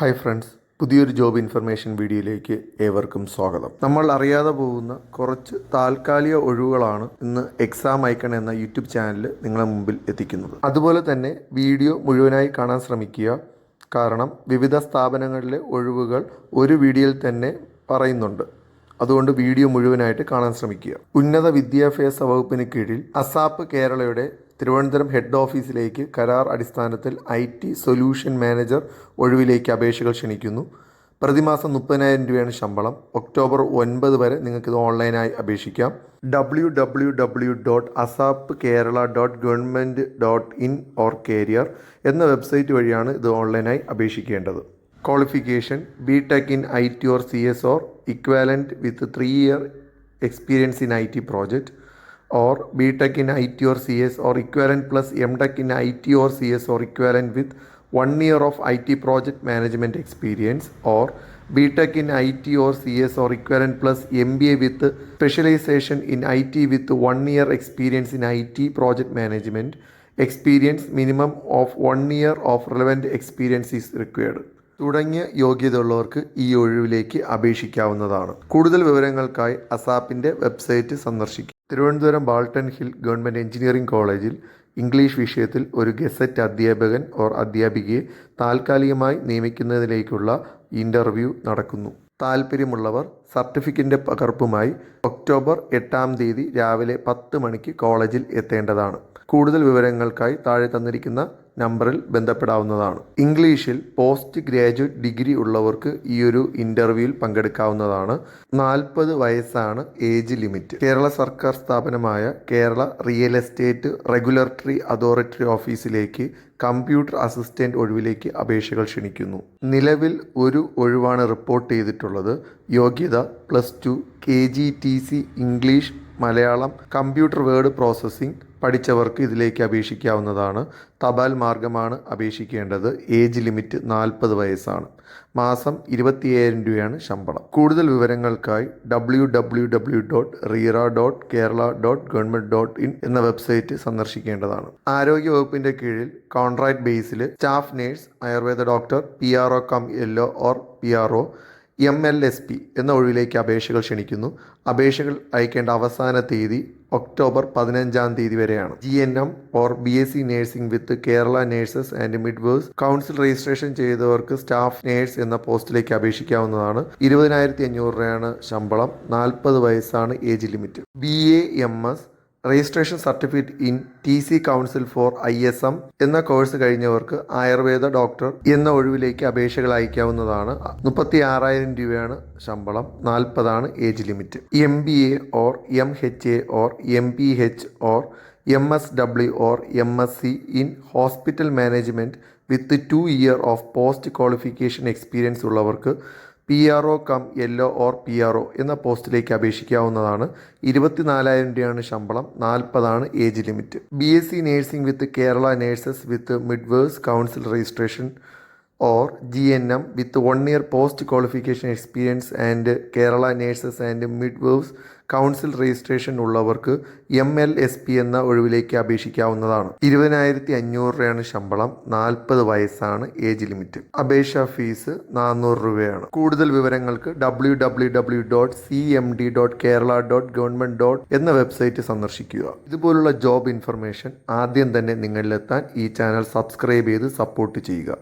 Hi friends പുതിയൊരു job information വീഡിയോയിലേക്ക് ഏവർക്കും സ്വാഗതം. നമ്മൾ അറിയാതെ പോകുന്ന കുറച്ച് താൽക്കാലിക ഒഴിവുകളാണ് ഇന്ന് എക്സാം ഐക്കൺ എന്ന യൂട്യൂബ് ചാനൽ നിങ്ങളെ മുമ്പിൽ എത്തിക്കുന്നത്. അതുപോലെ തന്നെ വീഡിയോ മുഴുവനായി കാണാൻ ശ്രമിക്കുക. കാരണം വിവിധ സ്ഥാപനങ്ങളിലെ ഒഴിവുകൾ ഒരു വീഡിയോയിൽ തന്നെ പറയുന്നുണ്ട്. അതുകൊണ്ട് വീഡിയോ മുഴുവനായിട്ട് കാണാൻ ശ്രമിക്കുക. ഉന്നത വിദ്യാഭ്യാസ വകുപ്പിന് കീഴിൽ അസാപ്പ് കേരളയുടെ തിരുവനന്തപുരം ഹെഡ് ഓഫീസിലേക്ക് കരാർ അടിസ്ഥാനത്തിൽ ഐ ടി സൊല്യൂഷൻ മാനേജർ ഒഴിവിലേക്ക് അപേക്ഷകൾ ക്ഷണിക്കുന്നു. പ്രതിമാസം മുപ്പതിനായിരം രൂപയാണ് ശമ്പളം. ഒക്ടോബർ ഒൻപത് വരെ നിങ്ങൾക്ക് ഇത് ഓൺലൈനായി അപേക്ഷിക്കാം. W W W dot ASAP Kerala dot government dot in or career എന്ന വെബ്സൈറ്റ് വഴിയാണ് ഇത് ഓൺലൈനായി അപേക്ഷിക്കേണ്ടത്. Qualification B tech in I T or C S or equivalent with three year experience in I T project or BTech in IT or CS or equivalent plus MTech in IT or CS or equivalent with one year of IT project management experience or BTech in IT or CS or equivalent plus MBA with specialization in IT with one year experience in IT project management experience minimum of one year of relevant experience is required. തുടങ്ങിയ യോഗ്യതയുള്ളവർക്ക് ഈ ഒഴിവിലേക്ക് അപേക്ഷിക്കാവുന്നതാണ് കൂടുതൽ വിവരങ്ങൾക്കായി അസാപ്പിന്റെ website സന്ദർശിക്കും Thiruvananthapuram Barton Hill government engineering കോളേജിൽ English വിഷയത്തിൽ ഒരു gazette അധ്യാപകൻ ഓർ അധ്യാപികയെ താൽക്കാലികമായി നിയമിക്കുന്നതിലേക്കുള്ള ഇന്റർവ്യൂ നടക്കുന്നു. താൽപ്പര്യമുള്ളവർ സർട്ടിഫിക്കറ്റിന്റെ പകർപ്പുമായി ഒക്ടോബർ എട്ടാം തീയതി രാവിലെ പത്ത് മണിക്ക് കോളേജിൽ എത്തേണ്ടതാണ്. കൂടുതൽ വിവരങ്ങൾക്കായി താഴെ തന്നിരിക്കുന്ന നമ്പറിൽ ബന്ധപ്പെടാവുന്നതാണ്. ഇംഗ്ലീഷിൽ പോസ്റ്റ് ഗ്രാജുവേറ്റ് ഡിഗ്രി ഉള്ളവർക്ക് ഈ ഒരു ഇന്റർവ്യൂവിൽ പങ്കെടുക്കാവുന്നതാണ്. നാൽപ്പത് വയസ്സാണ് ഏജ് ലിമിറ്റ്. കേരള സർക്കാർ സ്ഥാപനമായ Kerala real estate regulatory authority ഓഫീസിലേക്ക് കമ്പ്യൂട്ടർ അസിസ്റ്റന്റ് ഒഴിവിലേക്ക് അപേക്ഷകൾ ക്ഷണിക്കുന്നു. നിലവിൽ ഒരു ഒഴിവാണ് റിപ്പോർട്ട് ചെയ്തിട്ടുള്ളത്. യോഗ്യത plus two K G T C English Malayalam computer word processing പഠിച്ചവർക്ക് ഇതിലേക്ക് അപേക്ഷിക്കാവുന്നതാണ്. തപാൽ മാർഗമാണ് അപേക്ഷിക്കേണ്ടത്. ഏജ് ലിമിറ്റ് നാൽപ്പത് വയസ്സാണ്. മാസം ഇരുപത്തിയ്യായിരം രൂപയാണ് ശമ്പളം. കൂടുതൽ വിവരങ്ങൾക്കായി W W W dot RERA dot Kerala dot government dot in എന്ന വെബ്സൈറ്റ് സന്ദർശിക്കേണ്ടതാണ്. ആരോഗ്യ വകുപ്പിന്റെ കീഴിൽ contract Basil staff nurse Ayurveda doctor P R O cum L O or P R O M L S P എന്ന ഒഴിവിലേക്ക് അപേക്ഷകൾ ക്ഷണിക്കുന്നു. അപേക്ഷകൾ അയക്കേണ്ട അവസാന തീയതി ഒക്ടോബർ പതിനഞ്ചാം തീയതി വരെയാണ്. G N M or B S C nursing with Kerala nurses and midwives council registration ചെയ്തവർക്ക് സ്റ്റാഫ് നേഴ്സ് എന്ന പോസ്റ്റിലേക്ക് അപേക്ഷിക്കാവുന്നതാണ്. ഇരുപതിനായിരത്തി അഞ്ഞൂറ് രൂപയാണ് ശമ്പളം. നാൽപ്പത് വയസ്സാണ് age limit. B A M S registration certificate in T C council for I S M എന്ന കോഴ്സ് കഴിഞ്ഞവർക്ക് ആയുർവേദ ഡോക്ടർ എന്ന ഒഴിവിലേക്ക് അപേക്ഷകൾ അയക്കാവുന്നതാണ്. മുപ്പത്തി ആറായിരം രൂപയാണ് ശമ്പളം നാൽപ്പതാണ് age limit M B A or M H A or M P H or M S W or M S C in hospital management with two year of post qualification experience ഉള്ളവർക്ക് P R O cum yellow or P R O എന്ന പോസ്റ്റിലേക്ക് അപേക്ഷിക്കാവുന്നതാണ്. ഇരുപത്തിനാലായിരം രൂപയാണ് ശമ്പളം നാൽപ്പതാണ് age limit. B S C nursing with Kerala nurses with midwives council registration or G N M with one year post qualification experience and Kerala nurses and midwives council registration ഉള്ളവർക്ക് M L S P എന്ന ഒഴിവിലേക്ക് അപേക്ഷിക്കാവുന്നതാണ്. ഇരുപതിനായിരത്തി അഞ്ഞൂറ് രൂപയാണ് ശമ്പളം നാൽപ്പത് വയസ്സാണ് age limit അപേക്ഷാ ഫീസ് നാനൂറ് രൂപയാണ്. കൂടുതൽ വിവരങ്ങൾക്ക് W W W dot C M D dot Kerala dot government dot എന്ന വെബ്സൈറ്റ് സന്ദർശിക്കുക. ഇതുപോലുള്ള ജോബ് ഇൻഫർമേഷൻ ആദ്യം തന്നെ നിങ്ങളിലെത്താൻ ഈ ചാനൽ സബ്സ്ക്രൈബ് ചെയ്ത് സപ്പോർട്ട് ചെയ്യുക.